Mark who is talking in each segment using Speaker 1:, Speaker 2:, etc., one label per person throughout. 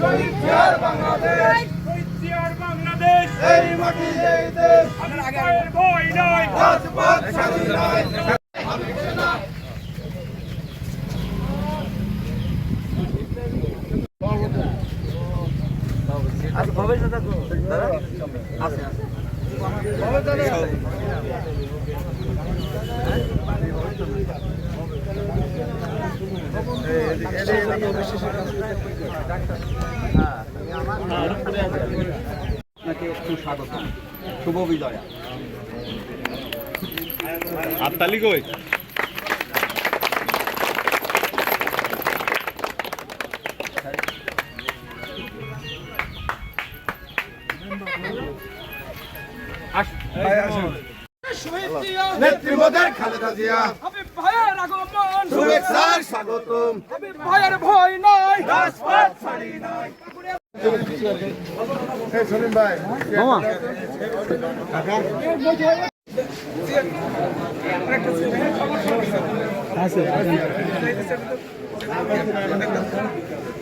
Speaker 1: শহীদ জিয়ার বাংলাদেশ।
Speaker 2: শহীদ জিয়ার বাংলাদেশ।
Speaker 1: এই মাটি এই দেশ।
Speaker 2: আমার ভয়ের ভয় নয়।
Speaker 1: রাজপথ স্বাধীন নয়।
Speaker 3: আপনাকে সুস্বাগত শুভ বিজয়া
Speaker 4: হাততালি কই?
Speaker 1: নেত্রী খালেদা জিয়া। শুভেচ্ছার স্বাগতম।
Speaker 2: ভয়ের ভয় নয়।
Speaker 1: রাজপথ ছাড়ি নয়। ভাই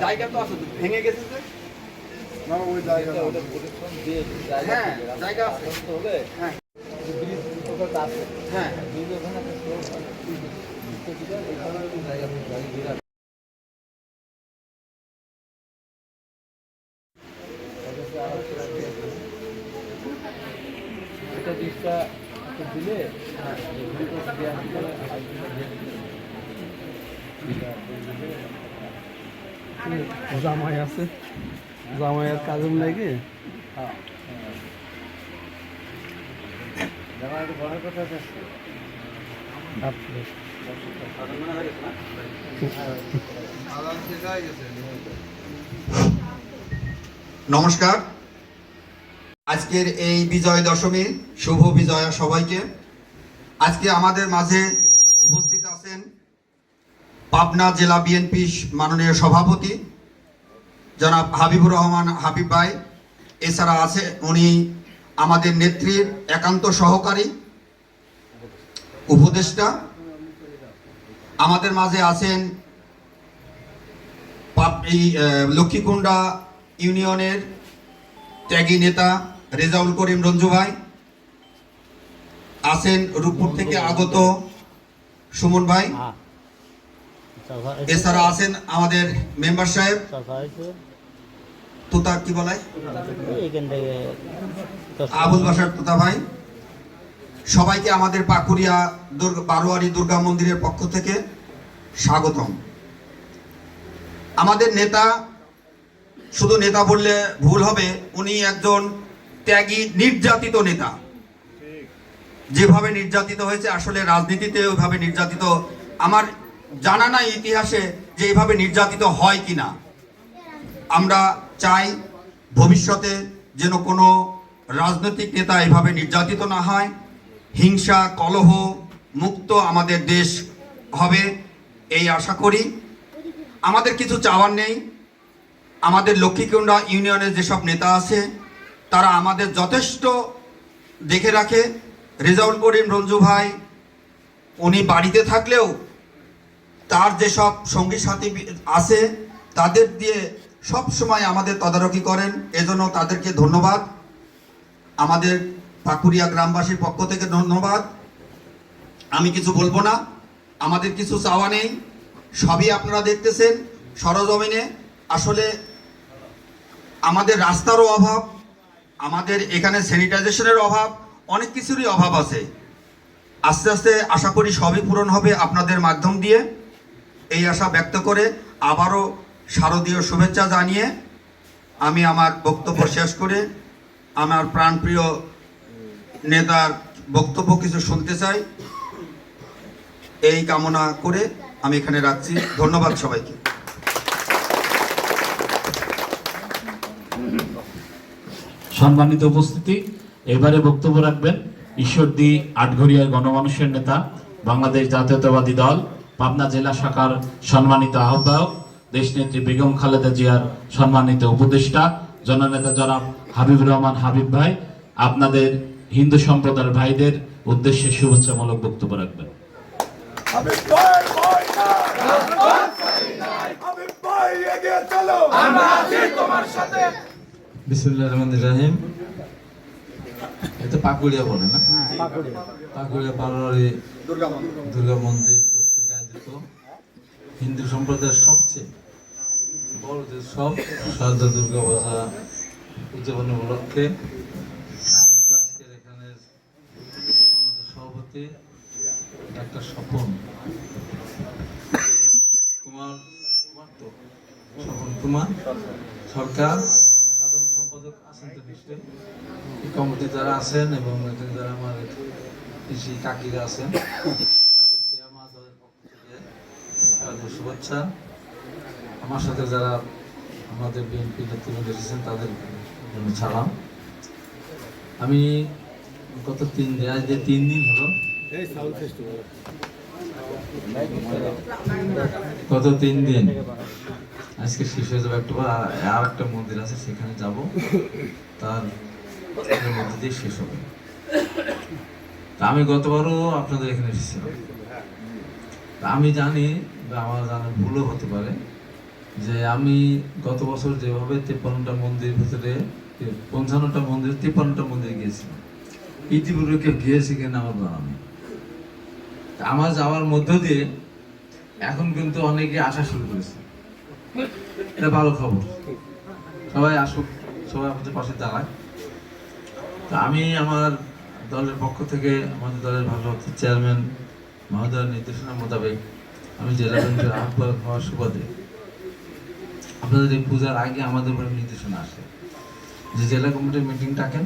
Speaker 5: জায়গা তো আছে ভেঙে গেছে যে হ্যাঁ জায়গা আছে হ্যাঁ
Speaker 6: জামাই আছে। জামাইয়ের কাজম লাগে।
Speaker 5: নমস্কার। আজকের এই বিজয় দশমী, শুভ বিজয়া সবাইকে। আজকে আমাদের মাঝে উপস্থিত আছেন পাবনা জেলা বিএনপি মাননীয় সভাপতি জনাব হাবিবুর রহমান হাবিব ভাই এছাড়া আছে উনি আমাদের নেত্রীর একান্ত সহকারী উপদেষ্টা। আমাদের মাঝে আছেন এই লক্ষ্মীকুণ্ডা ইউনিয়নের ত্যাগী নেতা রেজাউল করিম রঞ্জু ভাই। আছেন রূপপুর থেকে আগত সুমন ভাই। এছাড়া আছেন আমাদের মেম্বার সাহেব। তোতা কি বলায় আবুল বাসার তোতা ভাই। সবাইকে আমাদের পাকুরিয়া বারোয়ারি দুর্গা মন্দিরের পক্ষ থেকে স্বাগতম। আমাদের নেতা শুধু নেতা বললে ভুল হবে উনি একজন ত্যাগী নির্যাতিত নেতা। যেভাবে নির্যাতিত হয়েছে আসলে রাজনীতিতে ওইভাবে নির্যাতিত। আমার জানা নাই ইতিহাসে যে এইভাবে নির্যাতিত হয় কি না আমরা চাই ভবিষ্যতে যেন কোনো রাজনৈতিক নেতা এভাবে নির্যাতিত না হয়। হিংসা, কলহ মুক্ত আমাদের দেশ হবে, এই আশা করি। আমাদের কিছু চাওয়ার নেই। আমাদের লক্ষ্মীকুণ্ডা ইউনিয়নের যেসব নেতা আছে, তারা আমাদের যথেষ্ট দেখে রাখে। রেজাউল করিম রঞ্জু ভাই, উনি বাড়িতে থাকলেও তার যেসব সঙ্গী সাথী আছে, তাদের দিয়ে সব সময় আমাদের তদারকি করেন, এজন্য তাদেরকে ধন্যবাদ। আমাদের পাকুড়িয়া গ্রামবাসীর পক্ষ থেকে ধন্যবাদ। আমি কিছু বলব না, আমাদের কিছু চাওয়া নেই, সবই আপনারা দেখতেছেন সরজমিনে। আসলে আমাদের রাস্তারও অভাব, আমাদের এখানে স্যানিটাইজেশনের অভাব, অনেক কিছুরই অভাব আছে। আস্তে আস্তে আশা করি সবই পূরণ হবে আপনাদের মাধ্যম দিয়ে। এই আশা ব্যক্ত করে আবারও শারদীয় শুভেচ্ছা জানিয়ে আমি আমার বক্তব্য শেষ করে আমার প্রাণপ্রিয় নেতার বক্তব্য কিছু শুনতে চাই। এই কামনা করে আমি এখানে রাখছি। ধন্যবাদ সবাইকে।
Speaker 4: সম্মানিত উপস্থিতি, এবারে বক্তব্য রাখবেন ঈশ্বরদী আটঘরিয়ার গণমানুষের নেতা, বাংলাদেশ জাতীয়তাবাদী দল, পাবনা জেলা শাখার সম্মানিত আহ্বায়ক দেশনেত্রী বেগম খালেদা জিয়ার সম্মানিত উপদেষ্টা জননেতা জনাব হাবিবুর রহমান হাবিব ভাই আপনাদের হিন্দু সম্প্রদায়ের ভাইদের উদ্দেশ্যে শুভেচ্ছামূলক বক্তব্য রাখবেন।
Speaker 7: রাহিম। এটা পাকুড়িয়া বলে না? পাকুড়িয়া। পালোয়ারি
Speaker 1: দুর্গা মন্দির।
Speaker 7: হিন্দু সম্প্রদায়ের সবচেয়ে বড় যে সব, শারদা দুর্গা পূজা উদযাপন উপলক্ষে আজকের এখানের সভাপতি ডাক্তার স্বপন কুমার স্বপন কুমার সরকার, সাধারণ সম্পাদক আছেন তো নিশ্চয়ই কমিটি যারা আছেন এবং এখানে যারা আমার কৃষি কাকিরা আছেন, তাদেরকে আমার দলের পক্ষ থেকে শুভেচ্ছা। আমার সাথে যারা আমাদের বিএনপি নেতৃবৃন্দ এসেছেন, তাদের জন্য ছাড়াম আমি গত তিন দিন, আজ যে তিন দিন হলো, গত তিন দিন, আজকে শেষ হয়ে যাবে একটু আর- একটা মন্দির আছে, সেখানে যাব। তার মধ্যে দিয়ে শেষ হবে। আমি গতবারও আপনাদের এখানে এসেছিলাম। আমি জানি বা আমার জানা ভুলও হতে পারে। যে আমি গত বছর যেভাবে তেপ্পান্নটা মন্দির ভিতরে, পঞ্চান্নটা মন্দির, তিপ্পান্নটা মন্দির গিয়েছিলাম। ইতিপূর্বে কেউ গিয়েছে কিনা আমার জানা নেই। আমার যাওয়ার মধ্য দিয়ে এখন কিন্তু অনেকে আসা শুরু করেছে। এটা ভালো খবর। সবাই আসুক, সবাই আমাদের পাশে দাঁড়ায় তা আমি আমার দলের পক্ষ থেকে, আমাদের দলের ভারপ্রাপ্ত চেয়ারম্যান, মহোদয়ের নির্দেশনা মোতাবেক আমি জেলা আহ্বায়ক হওয়ার সুবাদে আপনাদের এই পূজার আগে আমাদের উপরে নির্দেশনা আসে যে জেলা কমিটির মিটিং ডাকেন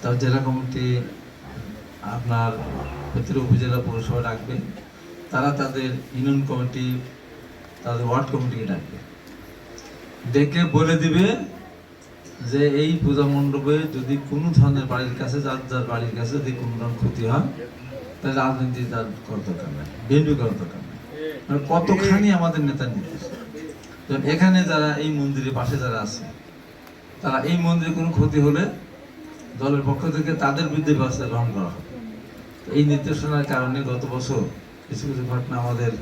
Speaker 7: তার জেলা কমিটি আপনার প্রতিটা উপজেলা পৌরসভা ডাকবে। তারা তাদের ইউনিয়ন কমিটি তাদের ওয়ার্ড কমিটিকে ডাকবে। ডেকে বলে দিবে যে এই পূজা মণ্ডপে যদি কোনো ধরনের বাড়ির কাছে যার যার বাড়ির কাছে যদি কোনো ধরনের ক্ষতি হয়, তাহলে রাজনীতি তার করার দরকার নেই, বিএনপি করার দরকার নেই। কতখানি আমাদের নেতার নির্দেশ যেমন এখানে যারা এই মন্দিরের পাশে যারা আছে তারা এই মন্দিরে কোনো ক্ষতি হলে দলের পক্ষ থেকে তাদের বিরুদ্ধে ব্যবস্থা গ্রহণ করা হবে। এই নির্দেশনার কারণে গত বছর কিছু কিছু ঘটনা আমাদের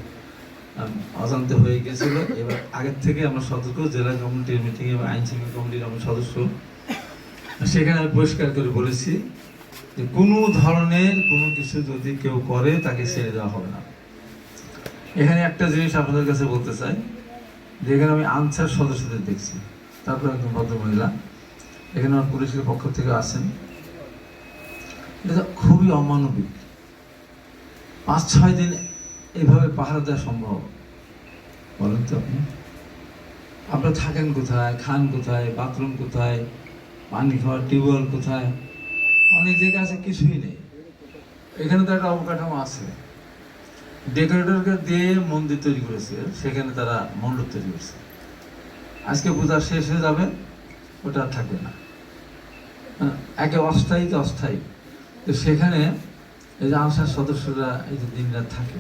Speaker 7: আম, অজান্তে হয়ে গেছিল। এবার আগের থেকে আমরা সতর্ক জেলা কমিটির মিটিং এবং আইন শৃঙ্খলা কমিটির আমরা সদস্য। সেখানে আমি পরিষ্কার করে বলেছি যে কোনো ধরনের কোনো কিছু যদি কেউ করে তাকে ছেড়ে দেওয়া হবে না। এখানে একটা জিনিস আপনাদের কাছে বলতে চাই। যে এখানে আমি আনসার সদস্যদের দেখছি। তারপর একজন ভদ্র মহিলা এখানে আমার পুলিশের পক্ষ থেকে আসেন। এটা খুবই অমানবিক। পাঁচ ছয় দিন এইভাবে পাহারা দেওয়া সম্ভব? বলেন তো আপনি। আপনারা থাকেন কোথায়? খান কোথায়? বাথরুম কোথায়? পানি খাওয়ার টিউবওয়েল কোথায়? অনেক জায়গা আছে, কিছুই নেই। এখানে তো একটা অবকাঠামো আছে। ডেকোরেটরকে দিয়ে মন্দির তৈরি করেছে সেখানে তারা মণ্ডপ তৈরি করেছে। আজকে পূজা শেষ হয়ে যাবে ওটা আর থাকবে না। হ্যাঁ, একে অস্থায়ী তো অস্থায়ী। তো সেখানে এই যে আনসার সদস্যরা এই যে দিন রাত থাকে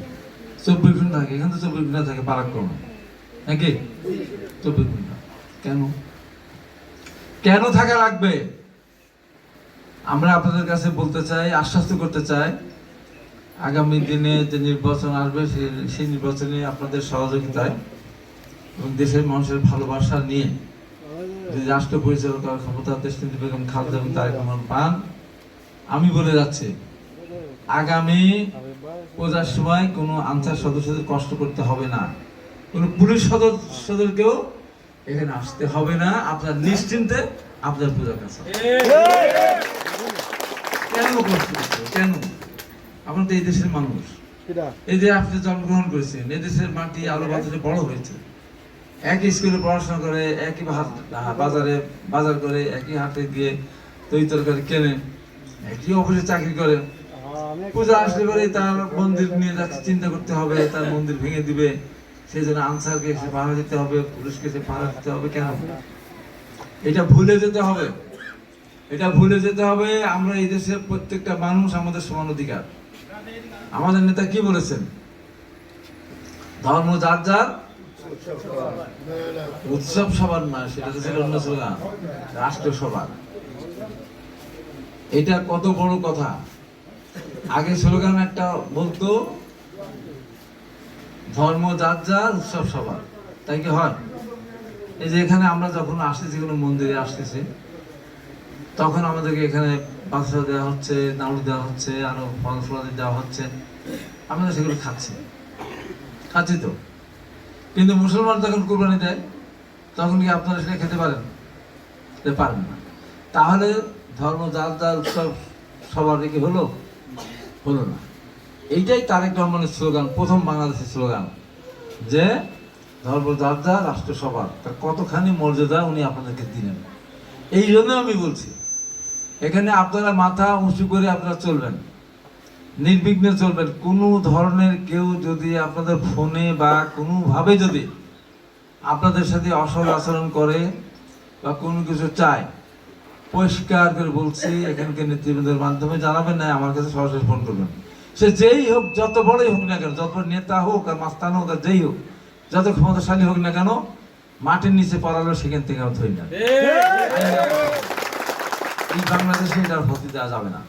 Speaker 7: চব্বিশ ঘণ্টা থাকে এখানে তো চব্বিশ ঘণ্টা থাকে পারাক্রমে নাকি? চব্বিশ ঘণ্টা। কেন? কেন থাকা লাগবে? আমরা আপনাদের কাছে বলতে চাই আশ্বস্ত করতে চাই আগামী দিনে যে নির্বাচন আসবে সেই নির্বাচনে আপনাদের সহযোগিতায় এবং দেশের মানুষের ভালোবাসা নিয়ে যদি রাষ্ট্র পরিচালনা করার ক্ষমতা দেশনীতি বেগম খালেদা এবং তারেক রহমান পান আমি বলে যাচ্ছি আগামী পূজার সময় কোনো আনসার সদস্যদের কষ্ট করতে হবে না। কোনো পুলিশ সদস্যদেরকেও এখানে আসতে হবে না। আপনার নিশ্চিন্তে আপনার পূজার কাছে কেন কষ্ট কেন? আপনারা তো এই দেশের মানুষ। এই যে আপনি জন্মগ্রহণ করেছেন এই দেশের মাটি আলো বাতাসে বড় হয়েছে। একই স্কুলে পড়াশোনা করে একই বাজারে বাজার করে একই হাটে গিয়ে তৈ তরকারি কেনে একই অফিসে চাকরি করে। পূজা আসলে পরে তার মন্দির নিয়ে যাচ্ছে চিন্তা করতে হবে তার মন্দির ভেঙে দিবে। সেই জন্য আনসারকে এসে ভাড়া দিতে হবে পুলিশকে এসে ভাড়া দিতে হবে কেন? এটা ভুলে যেতে হবে। এটা ভুলে যেতে হবে আমরা এই দেশের প্রত্যেকটা মানুষ আমাদের সমান অধিকার। আমাদের নেতা কি বলেছেন? ধর্ম যার যার, উৎসব সবার না সেটা ছিল অন্য রাষ্ট্র সবার। এটা কত বড় কথা। আগে স্লোগান একটা বলতো, ধর্ম যার যার, উৎসব সবার। তাই কি হয়? এই যে এখানে আমরা যখন আসতেছি, কোনো মন্দিরে আসতেছি, তখন আমাদেরকে এখানে বাদশা দেওয়া হচ্ছে নাড়ু দেওয়া হচ্ছে, আরও ফল ফলাদি দেওয়া হচ্ছে। আমরা সেগুলো খাচ্ছি। খাচ্ছি তো। কিন্তু মুসলমান যখন কুরবানি দেয়, তখন কি আপনারা সেটা খেতে পারেন? পারেন না। তাহলে ধর্ম যার যার উৎসব সবার কি হলো? হলো না। এইটাই তারেক রহমানের স্লোগান, প্রথম বাংলাদেশের স্লোগান। যে ধর্ম যার যা রাষ্ট্র সবার। তার কতখানি মর্যাদা উনি আপনাদেরকে দিলেন? এই জন্য আমি বলছি এখানে আপনারা মাথা উঁচু করে আপনারা চলবেন। নির্বিঘ্নে চলবেন। কোনো ধরনের কেউ যদি আপনাদের ফোনে বা কোনোভাবে যদি আপনাদের সাথে অসল আচরণ করে বা কোনো কিছু চায়, পরিষ্কার করে বলছি, এখানকার নেতৃবৃন্দের মাধ্যমে জানাবেন না, আমার কাছে সরাসরি ফোন করবেন। সে যেই হোক, যত বড়ই হোক না কেন, যত নেতা হোক আর মাস্তান হোক আর যেই হোক, যত ক্ষমতাশালী হোক না কেন, মাটির নিচে পড়ালো সেখান থেকে আমার ধরি না। এই বাংলাদেশে এটার হতে দেওয়া যাবে না।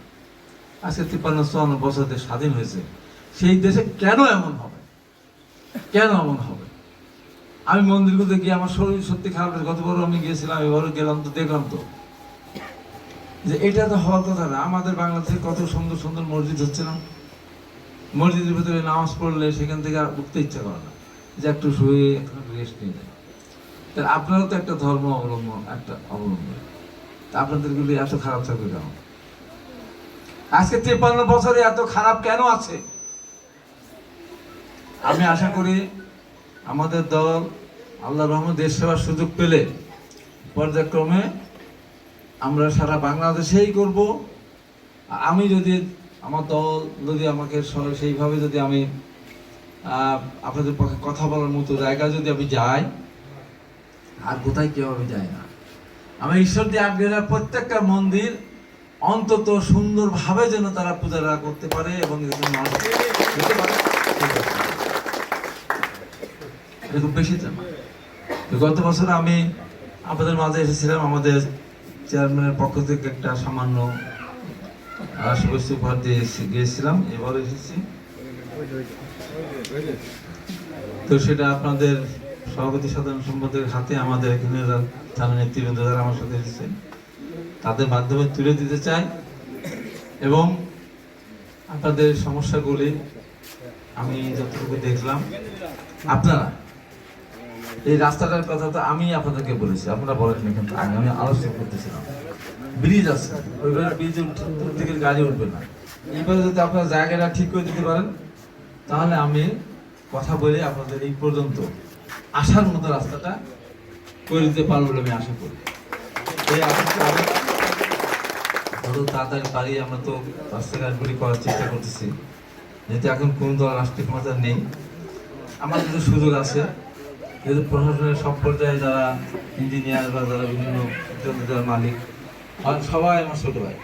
Speaker 7: আজকে তিপ্পান্ন, চুয়ান্ন বছর দেশ স্বাধীন হয়েছে। সেই দেশে কেন এমন হবে? কেন এমন হবে? আমি মন্দিরগুলোতে গিয়ে আমার শরীর সত্যি খারাপ গতবারও আমি গিয়েছিলাম, এবারও গেলাম তো, দেখলাম তো। যে এটা তো হওয়ার কথা না, আমাদের বাংলাদেশে কত সুন্দর সুন্দর মসজিদ হচ্ছে না? মসজিদের ভিতরে নামাজ পড়লে সেখান থেকে আর উঠতে ইচ্ছা করে না। যে একটু শুয়ে, একটু রেস্ট নিয়ে যায় তাহলে আপনারও তো একটা ধর্ম অবলম্বন, একটা অবলম্বন। আপনাদেরগুলি এত খারাপ থাকবে কেন? আজকে তিপ্পান্ন বছরে এত খারাপ কেন আছে? আমি আশা করি আমাদের দল আল্লাহ রহমান দেশ সেবার সুযোগ পেলে পর্যায়ক্রমে আমরা সারা বাংলাদেশেই করব। আমি যদি আমার দল যদি আমাকে সেইভাবে যদি আমি আপনাদের পক্ষে কথা বলার মতো জায়গা যদি আমি যাই, আর কোথায় কেউ আমি যাই না। আমি ঈশ্বর দিয়ে প্রত্যেকটা মন্দির অন্তত সুন্দরভাবে যেন তারা পূজারা করতে পারে এবং বেশি গত বছর আমি আপনাদের মাঝে এসেছিলাম আমাদের চেয়ারম্যানের পক্ষ থেকে একটা সামান্য উপহার দিয়ে গিয়েছিলাম এবার এসেছি। তো সেটা আপনাদের সভাপতি সাধারণ সম্পাদকের হাতে আমাদের এখানে থানা নেতৃবৃন্দ যারা আমার সাথে এসেছে। তাদের মাধ্যমে তুলে দিতে চাই এবং আপনাদের সমস্যাগুলি আমি যতটুকু দেখলাম, আপনারা, এই রাস্তাটার কথা তো আমি আপনাদেরকে বলেছি, আপনারা বলেননি কিন্তু আগে আমি আলোচনা করতেছিলাম। ব্রিজ আছে, ওইভাবে ব্রিজে দিকের গাড়ি উঠবে না। এইভাবে যদি আপনারা জায়গাটা ঠিক করে দিতে পারেন, তাহলে আমি কথা বলে আপনাদের এই পর্যন্ত আসার মতো রাস্তাটা করে দিতে পারব বলে আমি আশা করি। এই আশাটা যত তাড়াতাড়ি পারি, আমরা তো রাস্তাঘাটগুলি করার চেষ্টা করতেছি। যেহেতু এখন কোন দল রাষ্ট্রীয় ক্ষমতা নেই। আমার কিন্তু সুযোগ আছে। যেহেতু প্রশাসনের সব পর্যায়ে যারা ইঞ্জিনিয়ার বা যারা বিভিন্ন উদ্যোগের মালিক সবাই আমার ছোট ভাই।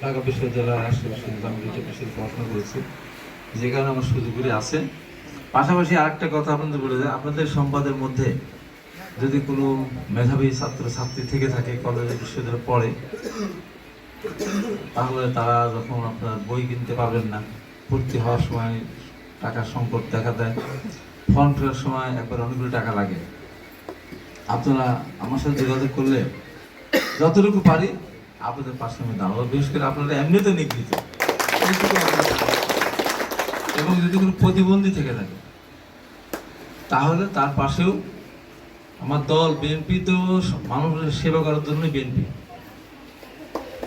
Speaker 7: ঢাকা বিশ্ববিদ্যালয়, রাষ্ট্রীয় বিশ্ববিদ্যালয়, আমি দুটো পড়াশোনা করেছি। যে কারণে আমার সুযোগগুলি আছে। পাশাপাশি আরেকটা কথা আপনাদের বলে যায় আপনাদের সম্পাদের মধ্যে যদি কোনো মেধাবী ছাত্র, ছাত্রী থেকে থাকে কলেজে বিশ্ববিদ্যালয়ে পড়ে, তাহলে তারা যখন আপনার বই কিনতে পারবেন না, ভর্তি হওয়ার সময় টাকার সংকট দেখা দেয়, ফর্ম ফেরার সময় একবার অনেকগুলো টাকা লাগে আপনারা আমার সাথে যোগাযোগ করলে যতটুকু পারি আপনাদের পাশে আমি দাঁড়াবো বিশেষ করে আপনারা এমনিতে নিগৃহীত। এবং যদি কোনো প্রতিবন্ধী থেকে থাকে, তাহলে তার পাশেও আমার দল বিএনপি তো মানুষের সেবা করার জন্য বিএনপি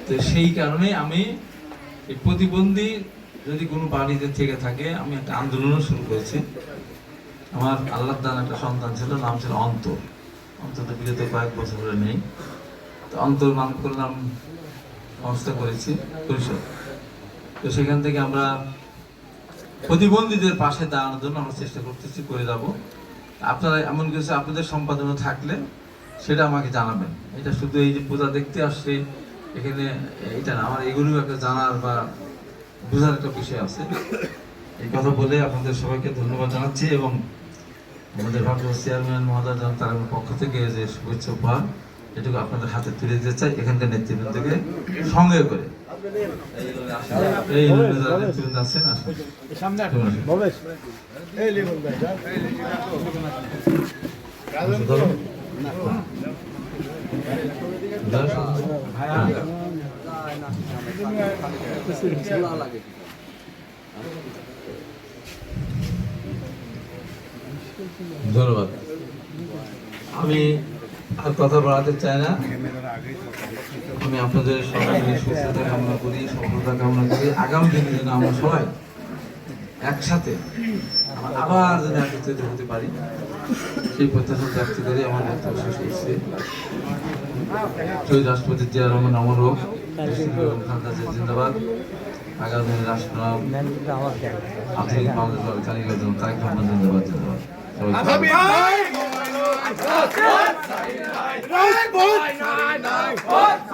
Speaker 7: তো সেই কারণে আমি এই প্রতিবন্ধী যদি কোনো বাড়িতে থেকে থাকে, আমি একটা আন্দোলনও শুরু করেছি। আমার আল্লাহ দান একটা সন্তান ছিল, নাম ছিল অন্তর। অন্তত বিগত কয়েক বছর ধরে নেই। তো অন্তর নাম করলাম, সংস্থা করেছি, পরিষদ। তো সেখান থেকে আমরা প্রতিবন্ধীদের পাশে দাঁড়ানোর জন্য আমরা চেষ্টা করতেছি, করে যাব। আপনারা এমন কিছু আপনাদের সম্পাদনা থাকলে সেটা আমাকে জানাবেন। এটা শুধু এই যে পূজা দেখতে আসছে, এখানে এটা আমার এগুলো একটা জানার বা বোঝার একটা বিষয় আছে। এই কথা বলে আপনাদের সবাইকে ধন্যবাদ জানাচ্ছি এবং আমাদের ভারতীয় চেয়ারম্যান মহোদয় তার পক্ষ থেকে যে শুভেচ্ছা উপহার। এটুকু আপনাদের হাতে তুলে দিতে চাই এখানকার নেতৃবৃন্দকে সঙ্গে করে। এই নেতৃবৃন্দ আছেন ধন্যবাদ। আমি আর কথা বাড়াতে চাই না। আমি আপনাদের সবাই সুস্থতা কামনা করি, সফলতা কামনা করি। আগামী দিনে যেন আমরা সবাই একসাথে আবার যেন একত্রিত হতে পারি। সেই প্রত্যাশা করে আমার বক্তব্য শেষ শহীদ রাষ্ট্রপতি জিয়া রহমান অমর হোক জিন্দাবাদ। আগামী রাষ্ট্র আধুনিক বাংলাদেশ জিন্দাবাদ জিন্দাবাদ। No,
Speaker 1: no, no, no, no.